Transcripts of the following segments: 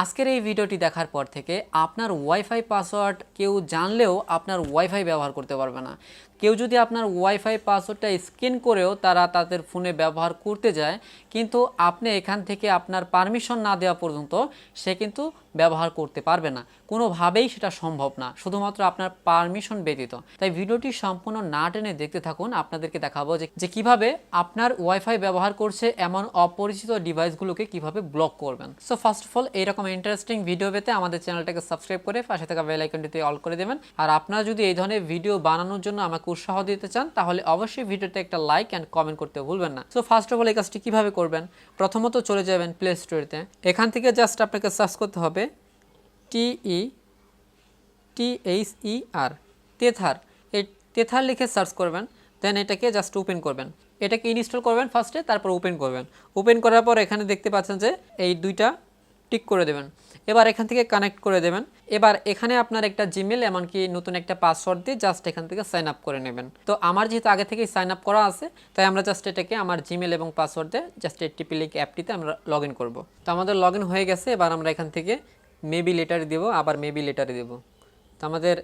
আজকের এই ভিডিওটি দেখার পর থেকে আপনার ওয়াইফাই পাসওয়ার্ড কেউ জানলেও আপনার ওয়াইফাই ব্যবহার করতে পারবে না। কেউ যদি আপনার ওয়াইফাই পাসওয়ার্ডটা স্ক্যান করেও তারা তাদের ফোনে ব্যবহার করতে যায়, কিন্তু আপনি এখান থেকে আপনার পারমিশন না দেওয়া পর্যন্ত সে কিন্তু ব্যবহার করতে পারবে না। কোনোভাবেই সেটা সম্ভব না, শুধুমাত্র আপনার পারমিশন ব্যতীত। তাই ভিডিওটি সম্পূর্ণ না টেনে দেখতে থাকুন। আপনাদেরকে দেখাবো যে যে কীভাবে আপনার ওয়াইফাই ব্যবহার করছে এমন অপরিচিত ডিভাইসগুলোকে কীভাবে ব্লক করবেন। সো ফার্স্ট অফ অল এইরকম ইন্টারেস্টিং ভিডিও পেতে আমাদের চ্যানেলটাকে সাবস্ক্রাইব করে পাশে থাকা বেল আইকনটিতে অল করে দেবেন। আর আপনারা যদি এই ধরনের ভিডিও বানানোর জন্য আমাকে উৎসাহ দিতে চান, তাহলে অবশ্যই ভিডিওতে একটা লাইক অ্যান্ড কমেন্ট করতে ভুলবেন না। সো ফার্স্ট অফ অল এই কাজটি কীভাবে করবেন? প্রথমত চলে যাবেন প্লে স্টোরেতে এখান থেকে জাস্ট আপনাকে সার্চ করতে হবে। T E T H E R tether. এই তেথার লিখে সার্চ করবেন, দেন এটাকে জাস্ট ওপেন করবেন। এটাকে ইনস্টল করবেন ফার্স্টে, তারপর ওপেন করবেন। ওপেন করার পর এখানে দেখতে পাচ্ছেন যে এই দুইটা টিক করে দেবেন। এবার এখান থেকে কানেক্ট করে দেবেন। এবার এখানে আপনার একটা জিমেল এমনকি নতুন একটা পাসওয়ার্ড দিয়ে জাস্ট এখান থেকে সাইন আপ করে নেবেন। তো আমার যেহেতু আগে থেকেই সাইন আপ করা আছে, তাই আমরা জাস্ট এটাকে আমার জিমেল এবং পাসওয়ার্ড দিয়ে জাস্ট এই টিপি লিঙ্ক অ্যাপটিতে আমরা লগ ইন করব। তো আমাদের লগ হয়ে গেছে, এবার আমরা এখান থেকে মেবি লেটার দেব, আবার মেবি লেটারে দেব। তো আমাদের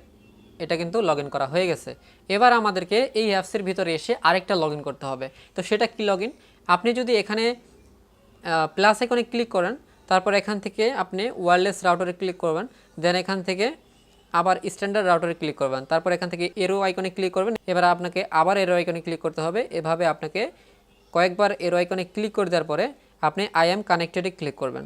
এটা কিন্তু লগ করা হয়ে গেছে। এবার আমাদেরকে এই অ্যাপসের ভিতরে এসে আরেকটা লগ করতে হবে। তো সেটা কি লগ আপনি যদি এখানে প্লাস আইকনে ক্লিক করেন, তারপর এখান থেকে আপনি ওয়্যারলেস রাউটারে ক্লিক করবেন দেন এখান থেকে আবার স্ট্যান্ডার্ড রাউটারে ক্লিক করবেন। তারপর এখান থেকে এরো আইকনে ক্লিক করবেন। এবার আপনাকে আবার এরো আইকনে ক্লিক করতে হবে। এভাবে আপনাকে কয়েকবার এরো আইকনে ক্লিক করে দেওয়ার পরে আপনি আই এম কানেক্টেডে ক্লিক করবেন।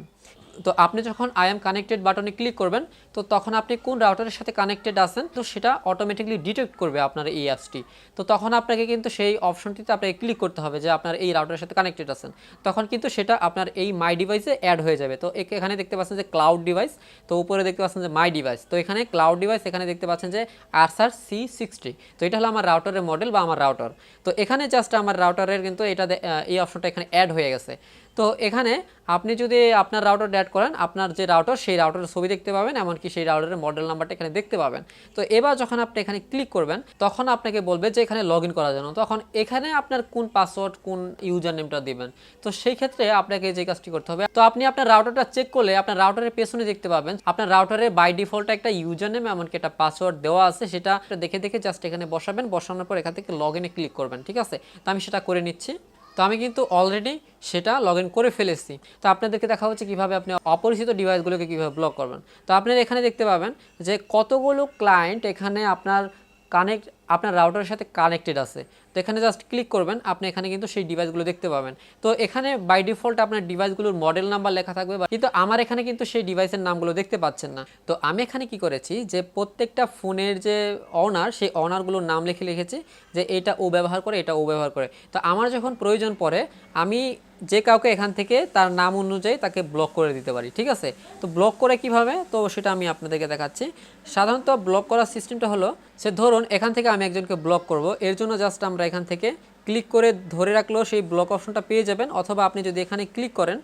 তো আপনি যখন আই এম কানেক্টেড বাটনে ক্লিক করবেন, তো তখন আপনি কোন রাউটারের সাথে কানেক্টেড আছেন, তো সেটা অটোমেটিকলি ডিটেক্ট করবে আপনার এই অ্যাপসটি তো তখন আপনাকে কিন্তু সেই অপশনটিতে আপনাকে ক্লিক করতে হবে যে আপনার এই রাউটারের সাথে কানেক্টেড আছেন। তখন কিন্তু সেটা আপনার এই মাই ডিভাইসে অ্যাড হয়ে যাবে। তো এখানে দেখতে পাচ্ছেন যে ক্লাউড ডিভাইস তো উপরে দেখতে পাচ্ছেন যে মাই ডিভাইস তো এখানে ক্লাউড ডিভাইস এখানে দেখতে পাচ্ছেন যে আরসার সি সিক্সটি তো এটা হলো আমার রাউটারের মডেল বা আমার রাউটার তো এখানে জাস্ট আমার রাউটারের কিন্তু এটা এই অপশনটা এখানে অ্যাড হয়ে গেছে। তো এখানে আপনি যদি আপনার রাউটার অ্যাড করেন, আপনার যে রাউটার সেই রাউটারের ছবি দেখতে পাবেন, এমনকি সেই রাউটারের মডেল নাম্বারটা এখানে দেখতে পাবেন। তো এবার যখন আপনি এখানে ক্লিক করবেন, তখন আপনাকে বলবে যে এখানে লগ ইন করার জন্য। তখন এখানে আপনার কোন পাসওয়ার্ড কোন ইউজার নেমটা দিবেন? তো সেই ক্ষেত্রে আপনাকে যে কাজটি করতে হবে, তো আপনি আপনার রাউটারটা চেক করলে আপনার রাউটারের পেছনে দেখতে পাবেন, আপনার রাউটারে বাই ডিফল্ট একটা ইউজার নেম এমনকি একটা পাসওয়ার্ড দেওয়া আছে, সেটা দেখে দেখে জাস্ট এখানে বসাবেন, বসানোর পর এখান থেকে লগ ক্লিক করবেন, ঠিক আছে? তো আমি সেটা করে নিচ্ছি। তো আমি কিন্তু অলরেডি সেটা লগ করে ফেলেছি। তো আপনাদেরকে দেখা হচ্ছে কীভাবে আপনি অপরিচিত ডিভাইসগুলোকে কীভাবে ব্লক করবেন। তো আপনারা এখানে দেখতে পাবেন যে কতগুলো ক্লায়েন্ট এখানে আপনার কানেক্ট আপনার রাউটারের সাথে কানেক্টেড আছে। তো এখানে জাস্ট ক্লিক করবেন, আপনি এখানে কিন্তু সেই ডিভাইসগুলো দেখতে পাবেন। তো এখানে বাই ডিফল্ট আপনার ডিভাইসগুলোর মডেল নাম্বার লেখা থাকবে কিন্তু আমার এখানে কিন্তু সেই ডিভাইসের নামগুলো দেখতে পাচ্ছেন না। তো আমি এখানে কি করেছি যে প্রত্যেকটা ফোনের যে অনার সেই অনারগুলোর নাম লিখে লিখেছি যে এটা ও ব্যবহার করে, এটা ও ব্যবহার করে। তো আমার যখন প্রয়োজন পড়ে, আমি যে কাউকে এখান থেকে তার নাম অনুযায়ী তাকে ব্লক করে দিতে পারি, ঠিক আছে? তো ব্লক করে কীভাবে? তো সেটা আমি আপনাদেরকে দেখাচ্ছি। সাধারণত ব্লক করার সিস্টেমটা হলো সে ধরুন এখান থেকে আমি একজনকে ব্লক করব। এর জন্য জাস্ট আমরা এখান থেকে ক্লিক করে ধরে রাখলেও সেই ব্লক অপশনটা পেয়ে যাবেন, অথবা আপনি যদি এখানে ক্লিক করেন,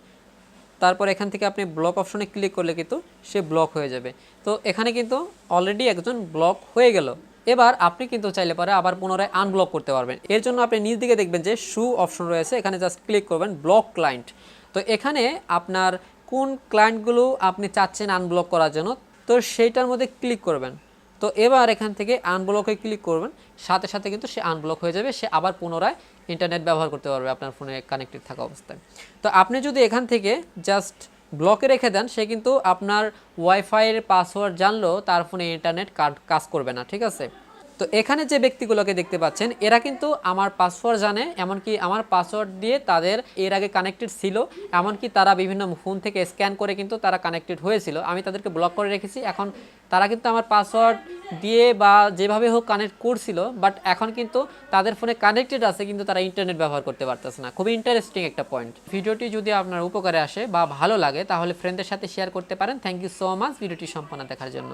তারপর এখান থেকে আপনি ব্লক অপশনে ক্লিক করলে কিন্তু সে ব্লক হয়ে যাবে। তো এখানে কিন্তু অলরেডি একজন ব্লক হয়ে গেল। এবার আপনি কিন্তু চাইলে পরে আবার পুনরায় আনব্লক করতে পারবেন। এর জন্য আপনি নিজ দিকে দেখবেন যে শু অপশন রয়েছে, এখানে জাস্ট ক্লিক করবেন ব্লক ক্লায়েন্ট তো এখানে আপনার কোন ক্লায়েন্টগুলো আপনি চাচ্ছেন আনব্লক করার জন্য, তো সেইটার মধ্যে ক্লিক করবেন। তো এবার এখান থেকে আনব্লকে ক্লিক করবেন। সাথে সাথে কিন্তু সে আনব্লক হয়ে যাবে, সে আবার পুনরায় ইন্টারনেট ব্যবহার করতে পারবে আপনার ফোনে কানেক্টেড থাকা অবস্থায়। তো আপনি যদি এখান থেকে জাস্ট ব্লকে রেখে দেন, সে কিন্তু আপনার ওয়াইফাইয়ের পাসওয়ার্ড জানলেও তার ফোনে ইন্টারনেট কাজ করবে না, ঠিক আছে? তো এখানে যে ব্যক্তিগুলোকে দেখতে পাচ্ছেন, এরা কিন্তু আমার পাসওয়ার্ড জানে, এমনকি আমার পাসওয়ার্ড দিয়ে তাদের এর আগে কানেক্টেড ছিল, এমনকি তারা বিভিন্ন ফোন থেকে স্ক্যান করে কিন্তু তারা কানেক্টেড হয়েছিল। আমি তাদেরকে ব্লক করে রেখেছি। এখন তারা কিন্তু আমার পাসওয়ার্ড দিয়ে বা যেভাবে হোক কানেক্ট করছিল, বাট এখন কিন্তু তাদের ফোনে কানেক্টেড আছে, কিন্তু তারা ইন্টারনেট ব্যবহার করতে পারতেছে না। খুবই ইন্টারেস্টিং একটা পয়েন্ট ভিডিওটি যদি আপনার উপকারে আসে বা ভালো লাগে, তাহলে ফ্রেন্ডদের সাথে শেয়ার করতে পারেন। থ্যাংক ইউ সো মাচ ভিডিওটি সম্পন্ন দেখার জন্য।